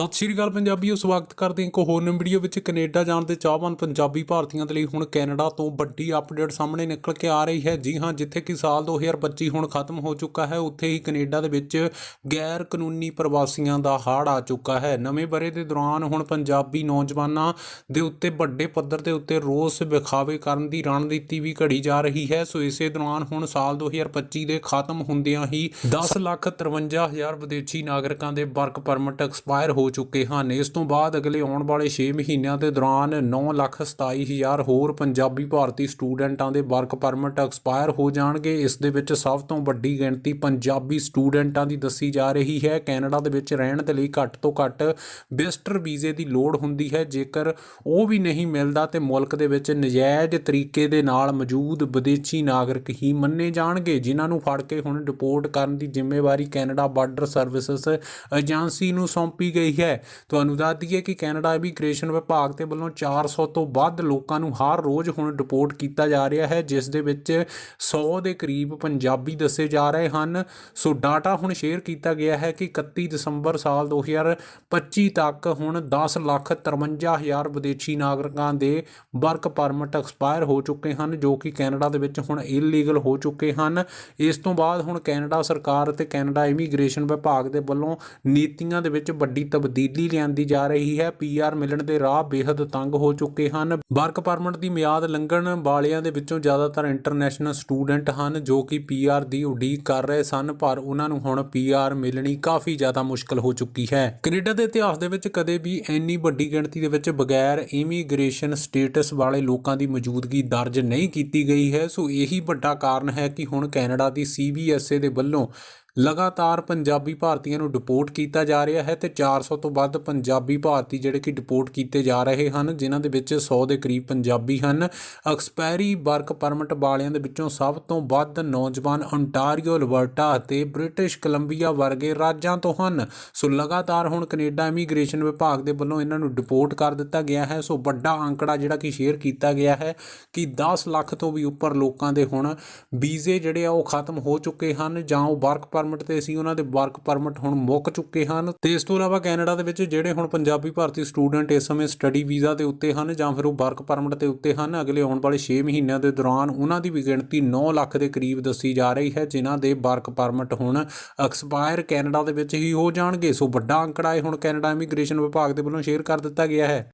ਸਤਿ ਸ਼੍ਰੀ ਅਕਾਲ ਪੰਜਾਬੀਓ ਸਵਾਗਤ ਕਰਦੇ ਹਾਂ ਇੱਕ ਹੋਰ ਨਵੀਂ ਵੀਡੀਓ ਵਿੱਚ। ਕੈਨੇਡਾ ਜਾਣ ਦੇ ਚਾਹਵਾਨ ਪੰਜਾਬੀ ਭਾਰਤੀਆਂ ਦੇ ਲਈ ਹੁਣ ਕੈਨੇਡਾ ਤੋਂ ਵੱਡੀ ਅਪਡੇਟ ਸਾਹਮਣੇ ਨਿਕਲ ਕੇ ਆ ਰਹੀ ਹੈ। ਜੀ ਹਾਂ, ਜਿੱਥੇ ਕਿ ਸਾਲ 2025 ਹੁਣ ਖਤਮ ਹੋ ਚੁੱਕਾ ਹੈ, ਉੱਥੇ ਹੀ ਕੈਨੇਡਾ ਦੇ ਵਿੱਚ ਗੈਰ ਕਾਨੂੰਨੀ ਪ੍ਰਵਾਸੀਆਂ ਦਾ ਹੜ੍ਹ ਆ ਚੁੱਕਾ ਹੈ। ਨਵੇਂ ਬਰੇ ਦੇ ਦੌਰਾਨ ਹੁਣ ਪੰਜਾਬੀ ਨੌਜਵਾਨਾਂ ਦੇ ਉੱਤੇ ਵੱਡੇ ਪੱਧਰ ਦੇ ਉੱਤੇ ਰੋਸ ਵਿਖਾਵੇ ਕਰਨ ਦੀ ਰਣਨੀਤੀ ਵੀ ਘੜੀ ਜਾ ਰਹੀ ਹੈ। ਸੋ ਇਸੇ ਦੌਰਾਨ ਹੁਣ ਸਾਲ 2025 ਦੇ ਖਤਮ ਹੁੰਦਿਆਂ ਹੀ 10 ਲੱਖ 53 ਹਜ਼ਾਰ ਵਿਦੇਸ਼ੀ ਨਾਗਰਿਕਾਂ ਦੇ ਵਰਕ ਪਰਮਿਟ ਐਕਸਪਾਇਰ ਹੋ ਚੁੱਕੇ ਹਨ। ਇਸ ਤੋਂ ਬਾਅਦ ਅਗਲੇ ਆਉਣ ਵਾਲੇ 6 ਮਹੀਨਿਆਂ ਦੇ ਦੌਰਾਨ 9 ਲੱਖ 27 ਹਜ਼ਾਰ ਹੋਰ ਪੰਜਾਬੀ ਭਾਰਤੀ ਸਟੂਡੈਂਟਾਂ ਦੇ ਵਰਕ ਪਰਮਿਟ ਐਕਸਪਾਇਰ ਹੋ ਜਾਣਗੇ। ਇਸ ਦੇ ਵਿੱਚ ਸਭ ਤੋਂ ਵੱਡੀ ਗਿਣਤੀ ਪੰਜਾਬੀ ਸਟੂਡੈਂਟਾਂ ਦੀ ਦੱਸੀ ਜਾ ਰਹੀ ਹੈ। ਕੈਨੇਡਾ ਦੇ ਵਿੱਚ ਰਹਿਣ ਦੇ ਲਈ ਘੱਟ ਤੋਂ ਘੱਟ ਵਿਜ਼ਟਰ ਵੀਜ਼ੇ ਦੀ ਲੋੜ ਹੁੰਦੀ ਹੈ। ਜੇਕਰ ਉਹ ਵੀ ਨਹੀਂ ਮਿਲਦਾ ਤੇ ਮੁਲਕ ਦੇ ਵਿੱਚ ਨਜਾਇਜ਼ ਤਰੀਕੇ ਦੇ ਨਾਲ ਮੌਜੂਦ ਵਿਦੇਸ਼ੀ ਨਾਗਰਿਕ ਹੀ ਮੰਨੇ ਜਾਣਗੇ, ਜਿਨ੍ਹਾਂ ਨੂੰ ਫੜ ਕੇ ਹੁਣ ਰਿਪੋਰਟ ਕਰਨ ਦੀ ਜ਼ਿੰਮੇਵਾਰੀ ਕੈਨੇਡਾ ਬਾਰਡਰ ਸਰਵਿਸਿਜ਼ ਏਜੰਸੀ ਨੂੰ ਸੌਂਪੀ ਗਈ ਹੈ। ਤੁਹਾਨੂੰ ਦੱਸ ਦਈਏ ਕਿ ਕੈਨੇਡਾ ਇਮੀਗ੍ਰੇਸ਼ਨ ਵਿਭਾਗ ਦੇ ਵੱਲੋਂ 400 ਤੋਂ ਵੱਧ ਲੋਕਾਂ ਨੂੰ ਹਰ ਰੋਜ਼ ਹੁਣ ਰਿਪੋਰਟ ਕੀਤਾ ਜਾ ਰਿਹਾ ਹੈ, ਜਿਸ ਦੇ ਵਿੱਚ 100 ਦੇ ਕਰੀਬ ਪੰਜਾਬੀ ਦੱਸੇ ਜਾ ਰਹੇ ਹਨ। ਸੋ ਡਾਟਾ ਹੁਣ ਸ਼ੇਅਰ ਕੀਤਾ ਗਿਆ ਹੈ ਕਿ 31 ਦਸੰਬਰ ਸਾਲ 2025 ਤੱਕ ਹੁਣ 10 ਲੱਖ 53 ਹਜ਼ਾਰ ਵਿਦੇਸ਼ੀ ਨਾਗਰਿਕਾਂ ਦੇ ਵਰਕ ਪਰਮਿਟ ਐਕਸਪਾਇਰ ਹੋ ਚੁੱਕੇ ਹਨ, ਜੋ ਕਿ ਕੈਨੇਡਾ ਦੇ ਵਿੱਚ ਹੁਣ ਇਲੀਗਲ ਹੋ ਚੁੱਕੇ ਹਨ। ਇਸ ਤੋਂ ਬਾਅਦ ਹੁਣ ਕੈਨੇਡਾ ਸਰਕਾਰ ਅਤੇ ਕੈਨੇਡਾ ਇਮੀਗ੍ਰੇਸ਼ਨ ਵਿਭਾਗ ਦੇ ਵੱਲੋਂ ਨੀਤੀਆਂ ਦੇ ਵਿੱਚ ਵੱਡੀ ਤਬਦੀਲੀ ਲਿਆਂਦੀ ਜਾ ਰਹੀ ਹੈ। ਪੀਆਰ ਮਿਲਣ ਦੇ ਰਾਹ ਬੇਹੱਦ ਤੰਗ ਹੋ ਚੁੱਕੇ ਹਨ। ਵਰਕ ਪਰਮਿਟ ਦੀ ਮਿਆਦ ਲੰਘਣ ਵਾਲਿਆਂ ਦੇ ਵਿੱਚੋਂ ਜ਼ਿਆਦਾਤਰ ਇੰਟਰਨੈਸ਼ਨਲ ਸਟੂਡੈਂਟ ਹਨ, ਜੋ ਕਿ ਪੀਆਰ ਦੀ ਉਡੀਕ ਕਰ ਰਹੇ ਸਨ, ਪਰ ਉਹਨਾਂ ਨੂੰ ਹੁਣ ਪੀਆਰ ਮਿਲਣੀ ਕਾਫੀ ਜ਼ਿਆਦਾ ਮੁਸ਼ਕਲ ਹੋ ਚੁੱਕੀ ਹੈ। ਕੈਨੇਡਾ ਦੇ ਇਤਿਹਾਸ ਦੇ ਵਿੱਚ ਕਦੇ ਵੀ ਇੰਨੀ ਵੱਡੀ ਗਿਣਤੀ ਦੇ ਵਿੱਚ ਬਗੈਰ ਇਮੀਗ੍ਰੇਸ਼ਨ ਸਟੇਟਸ ਵਾਲੇ ਲੋਕਾਂ ਦੀ ਮੌਜੂਦਗੀ ਦਰਜ ਨਹੀਂ ਕੀਤੀ ਗਈ ਹੈ। ਸੋ ਇਹੀ ਵੱਡਾ ਕਾਰਨ ਹੈ ਕਿ ਹੁਣ ਕੈਨੇਡਾ ਦੀ ਸੀਬੀਐਸਏ ਦੇ ਵੱਲੋਂ ਲਗਾਤਾਰ ਪੰਜਾਬੀ ਭਾਰਤੀਆਂ ਨੂੰ ਡਿਪੋਰਟ ਕੀਤਾ ਜਾ ਰਿਹਾ ਹੈ ਤੇ 400 ਤੋਂ ਵੱਧ ਪੰਜਾਬੀ ਭਾਰਤੀ ਜਿਹੜੇ ਕਿ ਡਿਪੋਰਟ ਕੀਤੇ ਜਾ ਰਹੇ ਹਨ, ਜਿਨ੍ਹਾਂ ਦੇ ਵਿੱਚ 100 ਦੇ ਕਰੀਬ ਪੰਜਾਬੀ ਹਨ। ਐਕਸਪਾਇਰੀ ਵਰਕ ਪਰਮਿਟ ਵਾਲਿਆਂ ਦੇ ਵਿੱਚੋਂ ਸਭ ਤੋਂ ਵੱਧ ਨੌਜਵਾਨ ਅੰਟਾਰੀਓ ਲਬਰਟਾ ਅਤੇ ਬ੍ਰਿਟਿਸ਼ ਕੋਲੰਬੀਆ ਵਰਗੇ ਰਾਜਾਂ ਤੋਂ ਹਨ। ਸੋ ਲਗਾਤਾਰ ਹੁਣ ਕੈਨੇਡਾ ਇਮੀਗ੍ਰੇਸ਼ਨ ਵਿਭਾਗ ਦੇ ਵੱਲੋਂ ਇਹਨਾਂ ਨੂੰ ਡਿਪੋਰਟ ਕਰ ਦਿੱਤਾ ਗਿਆ ਹੈ। ਸੋ ਵੱਡਾ ਅੰਕੜਾ ਜਿਹੜਾ ਕਿ ਸ਼ੇਅਰ ਕੀਤਾ ਗਿਆ ਹੈ ਕਿ 10 ਲੱਖ ਤੋਂ ਵੀ ਉੱਪਰ ਲੋਕਾਂ ਦੇ ਹੁਣ ਵੀਜ਼ੇ ਜਿਹੜੇ ਆ ਉਹ ਖਤਮ ਹੋ ਚੁੱਕੇ ਹਨ ਜਾਂ ਉਹ ਵਰਕ ਪਰਮਿਟ ਤੇ ਸੀ ਉਹਨਾਂ ਦੇ ਵਰਕ ਪਰਮਿਟ ਹੁਣ ਮੁੱਕ ਚੁੱਕੇ ਹਨ। ਤੇ ਇਸ ਤੋਂ ਇਲਾਵਾ ਕੈਨੇਡਾ ਦੇ ਵਿੱਚ ਜਿਹੜੇ ਹੁਣ ਪੰਜਾਬੀ ਭਾਰਤੀ ਸਟੂਡੈਂਟ ਇਸ ਸਮੇਂ ਸਟੱਡੀ ਵੀਜ਼ਾ ਦੇ ਉੱਤੇ ਹਨ ਜਾਂ ਫਿਰ ਉਹ ਵਰਕ ਪਰਮਿਟ ਦੇ ਉੱਤੇ ਹਨ, ਅਗਲੇ ਆਉਣ ਵਾਲੇ 6 ਮਹੀਨਿਆਂ ਦੇ ਦੌਰਾਨ ਉਹਨਾਂ ਦੀ ਵੀ ਗਿਣਤੀ 9 ਲੱਖ ਦੇ ਕਰੀਬ ਦੱਸੀ ਜਾ ਰਹੀ ਹੈ, ਜਿਨ੍ਹਾਂ ਦੇ ਵਰਕ ਪਰਮਿਟ ਹੁਣ ਐਕਸਪਾਇਰ ਕੈਨੇਡਾ ਦੇ ਵਿੱਚ ਹੀ ਹੋ ਜਾਣਗੇ। ਸੋ ਵੱਡਾ ਅੰਕੜਾ ਇਹ ਹੁਣ ਕੈਨੇਡਾ ਇਮੀਗ੍ਰੇਸ਼ਨ ਵਿਭਾਗ ਦੇ ਵੱਲੋਂ ਸ਼ੇਅਰ ਕਰ ਦਿੱਤਾ ਗਿਆ ਹੈ।